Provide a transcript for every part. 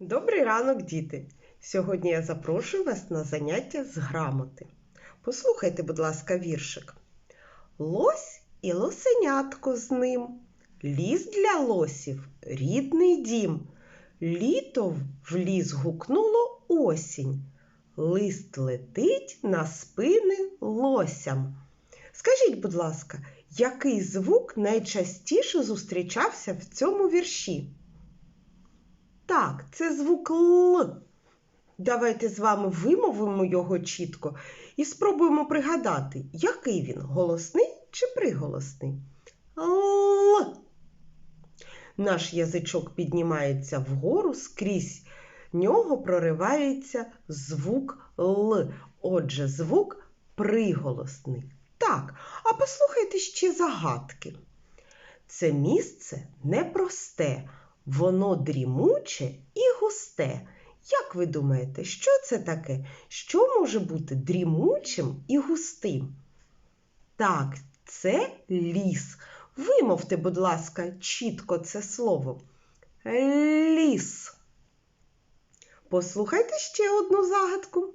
Добрий ранок, діти! Сьогодні я запрошую вас на заняття з грамоти. Послухайте, будь ласка, віршик. Лось і лосенятко з ним. Ліс для лосів рідний дім. Літо в ліс гукнуло осінь. Лист летить на спини лосям. Скажіть, будь ласка, який звук найчастіше зустрічався в цьому вірші? Так, це звук Л. Давайте з вами вимовимо його чітко і спробуємо пригадати, який він голосний чи приголосний. Л. Наш язичок піднімається вгору, скрізь нього проривається звук Л. Отже, звук приголосний. Так, а послухайте ще загадки. Це місце непросте, воно дрімуче і густе. Як ви думаєте, що це таке? Що може бути дрімучим і густим? Так, це ліс. Вимовте, будь ласка, чітко це слово. Ліс. Послухайте ще одну загадку.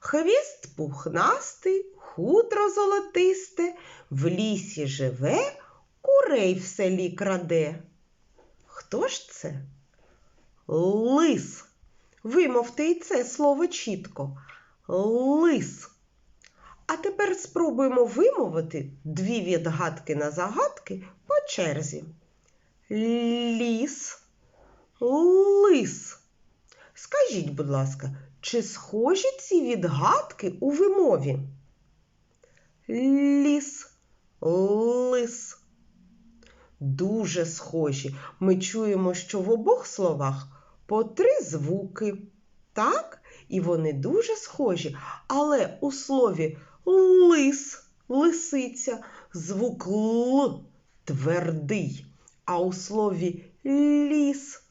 Хвіст пухнастий, хутро золотисте, в лісі живе, курей в селі краде. Хто ж це? Лис. Вимовте і це слово чітко. Лис. А тепер спробуємо вимовити дві відгадки на загадки по черзі. Ліс, лис. Скажіть, будь ласка, чи схожі ці відгадки у вимові? Ліс, лис. Дуже схожі. Ми чуємо, що в обох словах по три звуки. Так? І вони дуже схожі. Але у слові лис, лисиця, звук Л твердий. А у слові ліс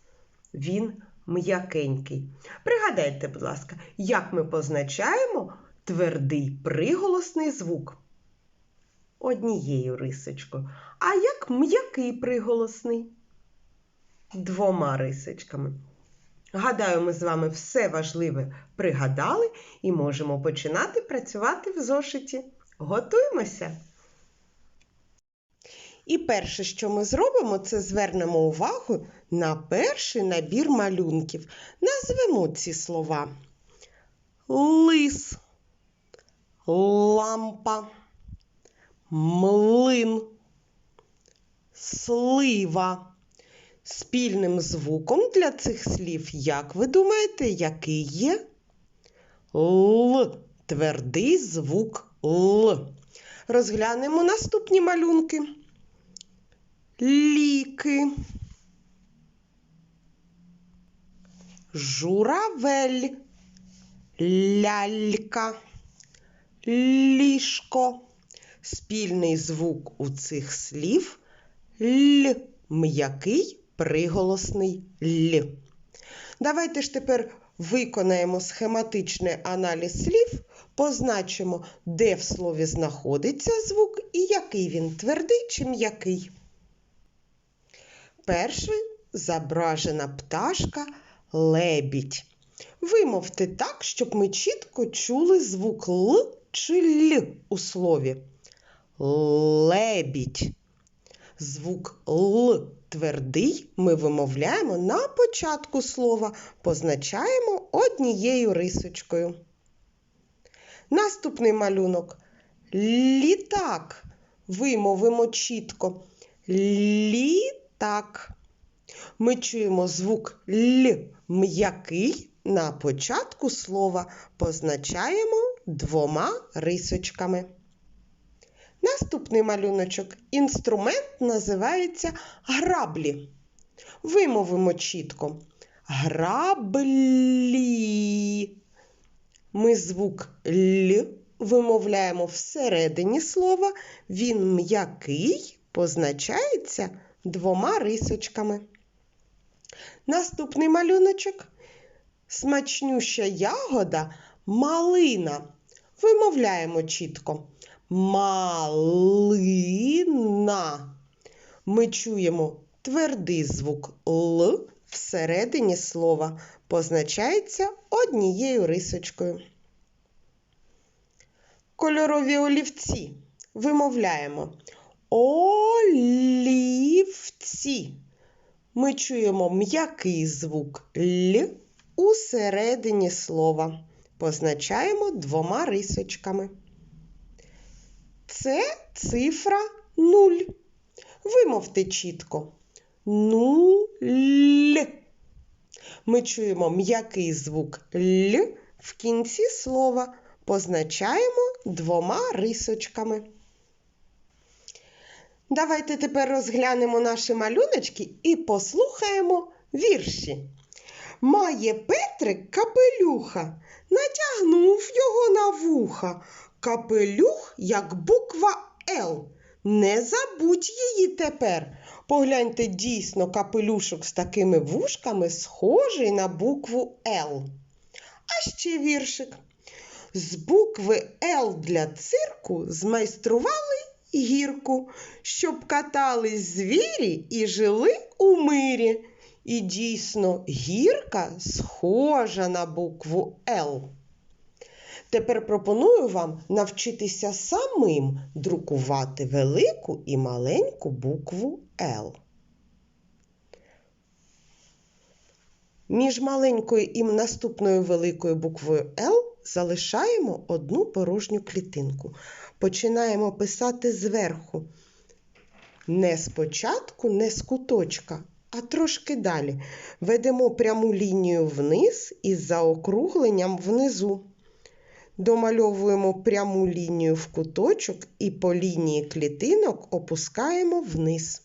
він м'якенький. Пригадайте, будь ласка, як ми позначаємо твердий приголосний звук однією рисочкою. А як м'який приголосний? Двома рисочками. Гадаю, ми з вами все важливе пригадали і можемо починати працювати в зошиті. Готуємося! І перше, що ми зробимо, це звернемо увагу на перший набір малюнків. Назвемо ці слова: лис, лампа, млин, слива. Спільним звуком для цих слів, як ви думаєте, який є? Л. Твердий звук Л. Розглянемо наступні малюнки. Ліки. Журавель. Лялька. Ліжко. Спільний звук у цих слів Л. М'який приголосний Л. Давайте ж тепер виконаємо схематичний аналіз слів, позначимо, де в слові знаходиться звук і який він твердий чи м'який. Перший зображена пташка лебідь. Вимовте так, щоб ми чітко чули звук Л чи Л у слові. Лебідь. Звук Л твердий ми вимовляємо на початку слова, позначаємо однією рисочкою. Наступний малюнок. Літак. Вимовимо чітко. Літак. Ми чуємо звук Л м'який на початку слова, позначаємо двома рисочками. Наступний малюночок. Інструмент називається граблі. Вимовимо чітко. Граблі. Ми звук Л вимовляємо всередині слова. Він м'який позначається двома рисочками. Наступний малюночок. Смачнюща ягода малина. Вимовляємо чітко. Малина. Ми чуємо твердий звук Л всередині слова позначається однією рисочкою. Кольорові олівці вимовляємо олівці. Ми чуємо м'який звук Л у середині слова. Позначаємо двома рисочками. Це цифра 0. Вимовте чітко. Нуль. Ми чуємо м'який звук Л в кінці слова. Позначаємо двома рисочками. Давайте тепер розглянемо наші малюночки і послухаємо вірші. Має Петрик капелюха, натягнув його на вуха. Капелюх, як буква Л. Не забудь її тепер. Погляньте, дійсно, капелюшок з такими вушками схожий на букву Л. А ще віршик. З букви Л для цирку змайстрували гірку, щоб катались звірі і жили у мирі. І дійсно гірка схожа на букву Л. Тепер пропоную вам навчитися самим друкувати велику і маленьку букву Л. Між маленькою і наступною великою буквою Л залишаємо одну порожню клітинку. Починаємо писати зверху. Не спочатку, не з куточка, а трошки далі. Ведемо пряму лінію вниз із заокругленням внизу. Домальовуємо пряму лінію в куточок і по лінії клітинок опускаємо вниз.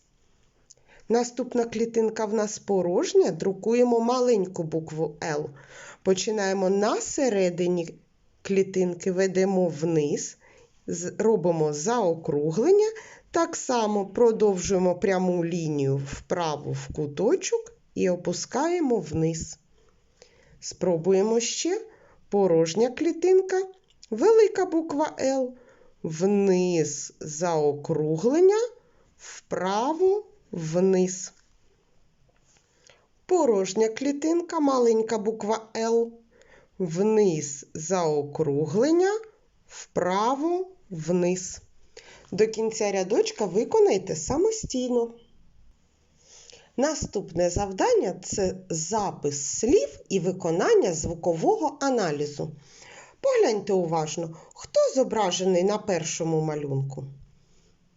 Наступна клітинка в нас порожня, друкуємо маленьку букву Л. Починаємо на середині клітинки, ведемо вниз, робимо заокруглення. Так само продовжуємо пряму лінію вправо в куточок і опускаємо вниз. Спробуємо ще порожня клітинка, велика буква Л, вниз заокруглення, вправо вниз. Порожня клітинка, маленька буква Л, вниз заокруглення, вправо вниз. До кінця рядочка виконайте самостійно. Наступне завдання це запис слів і виконання звукового аналізу. Погляньте уважно, хто зображений на першому малюнку?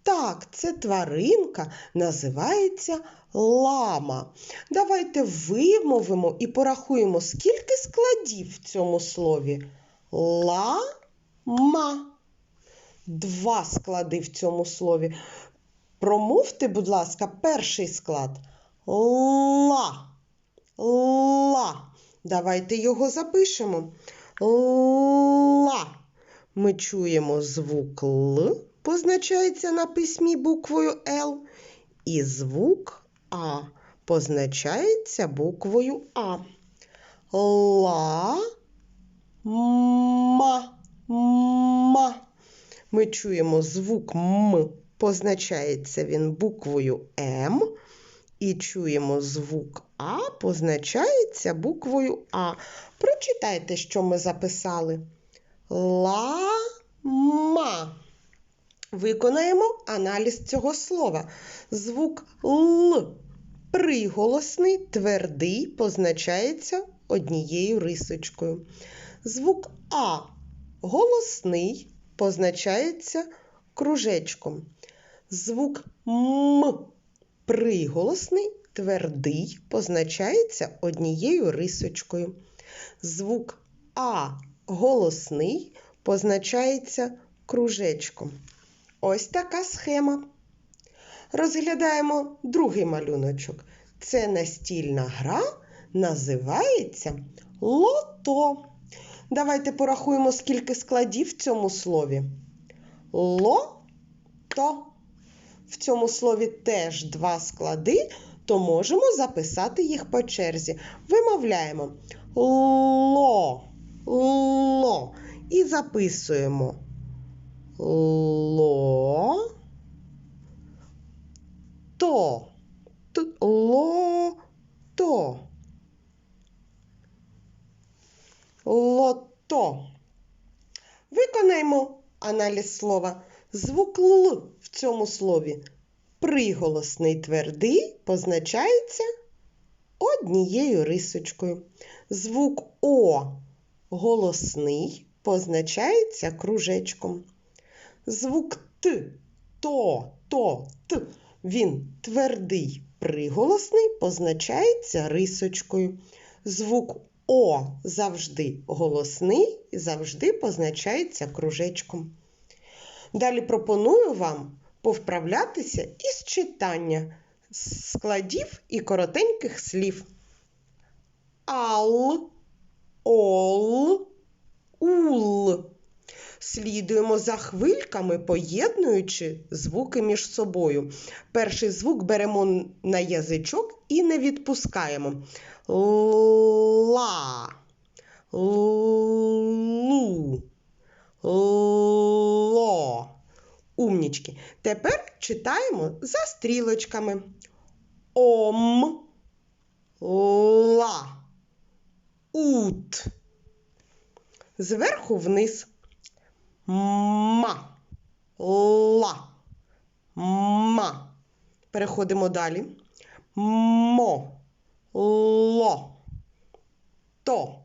Так, це тваринка називається лама. Давайте вимовимо і порахуємо, скільки складів в цьому слові. Ла-ма. Два склади в цьому слові. Промовте, будь ласка, перший склад. Ла. Ла. Давайте його запишемо. Ла. Ми чуємо звук Л, позначається на письмі буквою Л. І звук А позначається буквою А. Ла. Ма. Ма. Ми чуємо звук М, позначається він буквою М. І чуємо звук А, позначається буквою А. Прочитайте, що ми записали. Ла-ма. Виконаємо аналіз цього слова. Звук Л приголосний, твердий, позначається однією рисочкою. Звук А голосний, позначається кружечком. Звук М приголосний, твердий, позначається однією рисочкою. Звук А голосний позначається кружечком. Ось така схема. Розглядаємо другий малюночок. Це настільна гра, називається лото. Давайте порахуємо, скільки складів в цьому слові. Лото. В цьому слові теж два склади, то можемо записати їх по черзі. Вимовляємо ло, ло. І записуємо ло, то. Ло, лото. Лото. Виконаємо аналіз слова. Звук Л в цьому слові приголосний твердий позначається однією рисочкою. Звук О голосний позначається кружечком. Звук Т, то, то, т, він твердий приголосний позначається рисочкою. Звук О завжди голосний завжди позначається кружечком. Далі пропоную вам повправлятися із читання складів і коротеньких слів. Ал, ол, ул. Слідуємо за хвильками, поєднуючи звуки між собою. Перший звук беремо на язичок і не відпускаємо. Ла, лу, ло. Умнічки. Тепер читаємо за стрілочками. Ом, ла, ут. Зверху вниз. Ма, ла, ма. Переходимо далі. Мо, ло, то.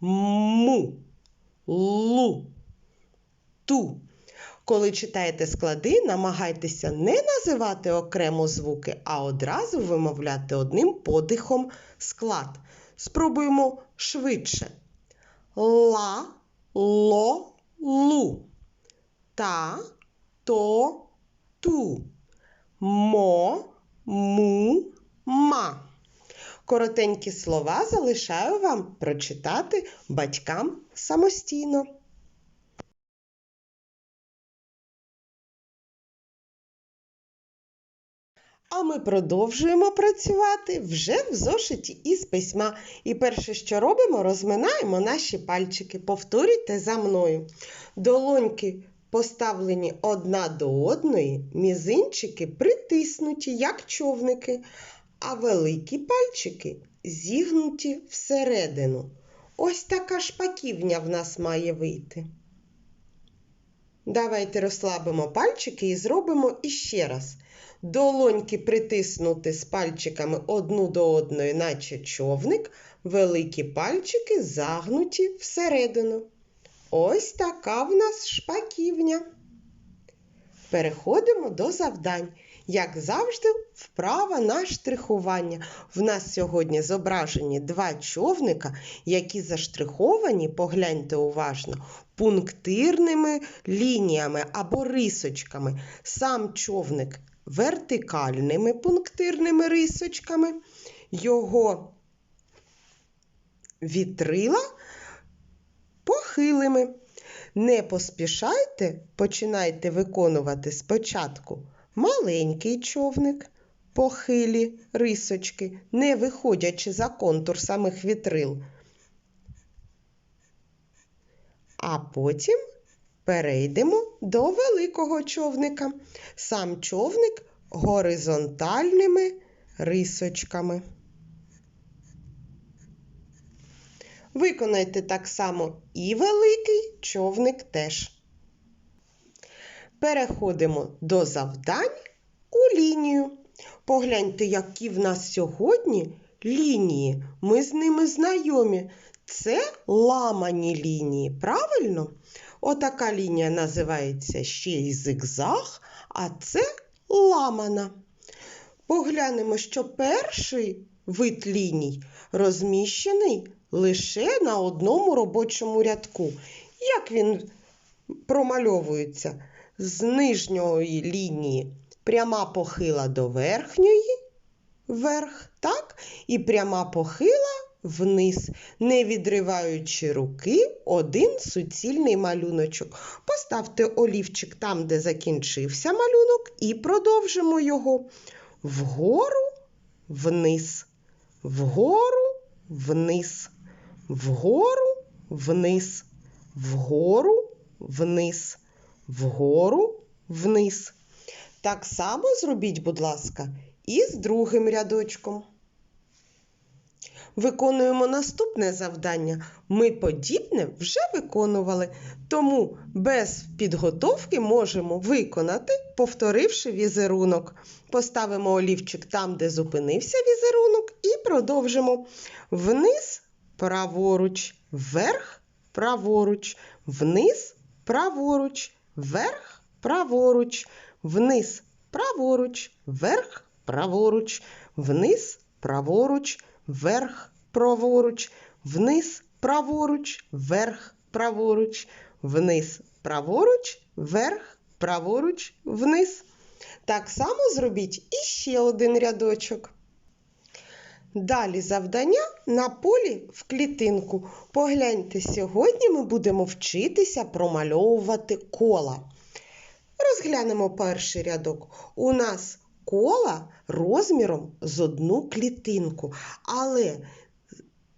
Му, лу, ту. Коли читаєте склади, намагайтеся не називати окремо звуки, а одразу вимовляти одним подихом склад. Спробуємо швидше. Ла, ло, лу. Та, то, ту. Мо, му, ма. Коротенькі слова залишаю вам прочитати батькам самостійно. А ми продовжуємо працювати вже в зошиті із письма. І перше, що робимо, розминаємо наші пальчики. Повторюйте за мною. Долоньки поставлені одна до одної, мізинчики притиснуті, як човники, а великі пальчики зігнуті всередину. Ось така шпаківня в нас має вийти. Давайте розслабимо пальчики і зробимо іще раз. Долоньки притиснути з пальчиками одну до одної, наче човник, великі пальчики загнуті всередину. Ось така в нас шпаківня. Переходимо до завдань. Як завжди, вправа на штрихування. В нас сьогодні зображені два човника, які заштриховані, погляньте уважно, пунктирними лініями або рисочками. Сам човник вертикальними пунктирними рисочками, його вітрила похилими. Не поспішайте, починайте виконувати спочатку маленький човник, похилі рисочки, не виходячи за контур самих вітрил. А потім перейдемо до великого човника. Сам човник горизонтальними рисочками. Виконайте так само і великий човник теж. Переходимо до завдань у лінію. Погляньте, які в нас сьогодні лінії. Ми з ними знайомі. Це ламані лінії, правильно? Отака лінія називається ще й зигзаг, а це ламана. Поглянемо, що перший вид ліній розміщений лише на одному робочому рядку. Як він промальовується? З нижньої лінії пряма похила до верхньої, вверх, так? І пряма похила вниз, не відриваючи руки один суцільний малюночок. Поставте олівчик там, де закінчився малюнок, і продовжимо його вгору, вниз, вгору, вниз, вгору, вниз, вгору, вниз, вгору, вниз. Так само зробіть, будь ласка, і з другим рядочком. Виконуємо наступне завдання. Ми подібне вже виконували, тому без підготовки можемо виконати, повторивши візерунок. Поставимо олівчик там, де зупинився візерунок, і продовжимо. Вниз праворуч, вверх праворуч, вниз праворуч, вверх праворуч, вниз праворуч, вверх праворуч, вниз праворуч, вверх праворуч, вниз праворуч, вверх праворуч, вниз праворуч, вверх праворуч, вниз. Так само зробіть іще один рядочок. Далі завдання на полі в клітинку. Погляньте, сьогодні ми будемо вчитися промальовувати кола. Розглянемо перший рядок. У нас кола розміром з одну клітинку, але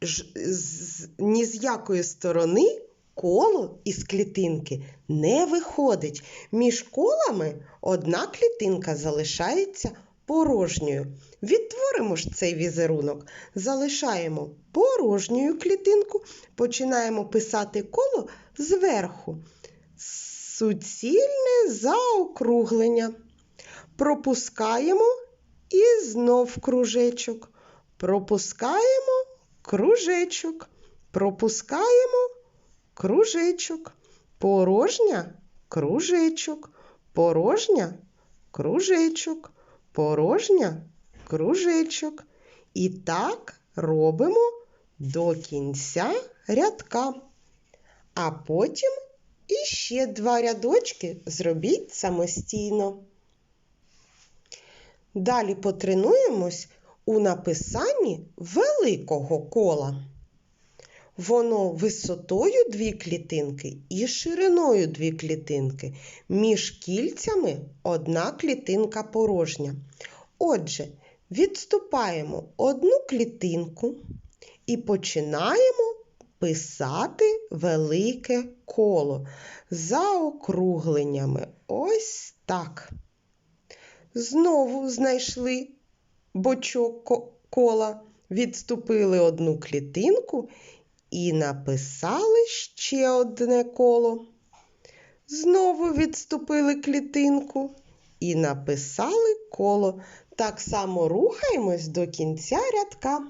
ж, з, ні з якої сторони коло із клітинки не виходить. Між колами одна клітинка залишається порожньою. Відтворимо ж цей візерунок, залишаємо порожньою клітинку, починаємо писати коло зверху. Суцільне заокруглення. Пропускаємо і знов кружечок. Пропускаємо кружечок. Пропускаємо кружечок. Порожня кружечок. Порожня кружечок. Порожня кружечок. І так робимо до кінця рядка. А потім іще два рядочки зробіть самостійно. Далі потренуємось у написанні великого кола. Воно висотою дві клітинки і шириною дві клітинки. Між кільцями одна клітинка порожня. Отже, відступаємо одну клітинку і починаємо писати велике коло за округленнями. Ось так. Знову знайшли бочок кола, відступили одну клітинку і написали ще одне коло. Знову відступили клітинку і написали коло. Так само рухаємось до кінця рядка.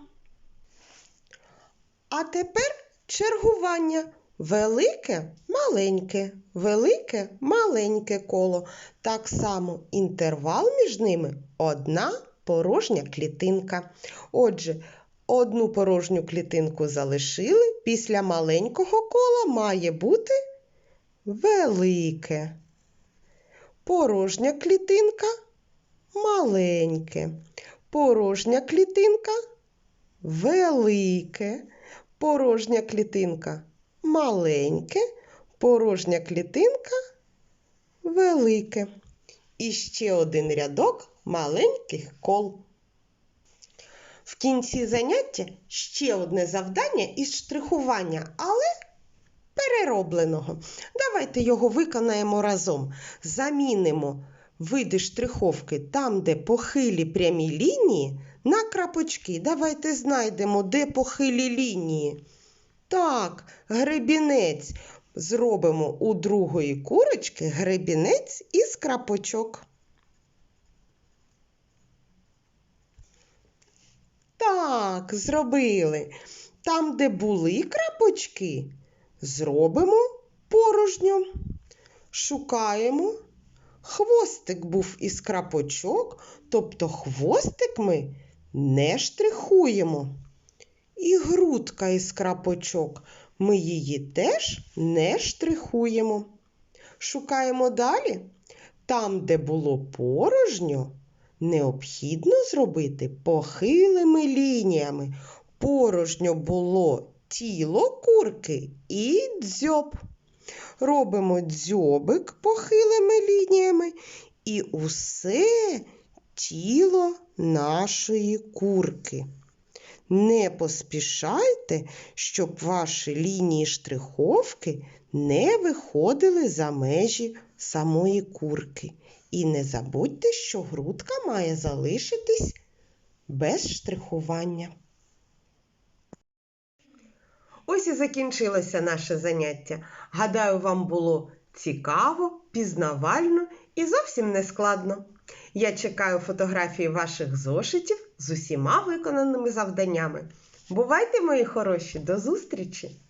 А тепер чергування. Велике маленьке, велике маленьке коло. Так само інтервал між ними одна порожня клітинка. Отже, одну порожню клітинку залишили, після маленького кола має бути велике. Порожня клітинка маленьке. Порожня клітинка велике. Порожня клітинка маленьке, порожня клітинка велике. І ще один рядок маленьких кол. В кінці заняття ще одне завдання із штрихування, але переробленого. Давайте його виконаємо разом. Замінимо види штриховки там, де похилі прямі лінії, на крапочки. Давайте знайдемо, де похилі лінії. Так, гребінець. Зробимо у другої курочки гребінець із крапочок. Так, зробили. Там, де були крапочки, зробимо порожньо. Шукаємо. Хвостик був із крапочок, тобто хвостик ми не штрихуємо. І грудка із крапочок. Ми її теж не штрихуємо. Шукаємо далі. Там, де було порожньо, необхідно зробити похилими лініями. Порожньо було тіло курки і дзьоб. Робимо дзьобик похилими лініями і усе тіло нашої курки. Не поспішайте, щоб ваші лінії штриховки не виходили за межі самої курки. І не забудьте, що грудка має залишитись без штрихування. Ось і закінчилося наше заняття. Гадаю, вам було цікаво, пізнавально і зовсім не складно. Я чекаю фотографії ваших зошитів з усіма виконаними завданнями. Бувайте, мої хороші, до зустрічі!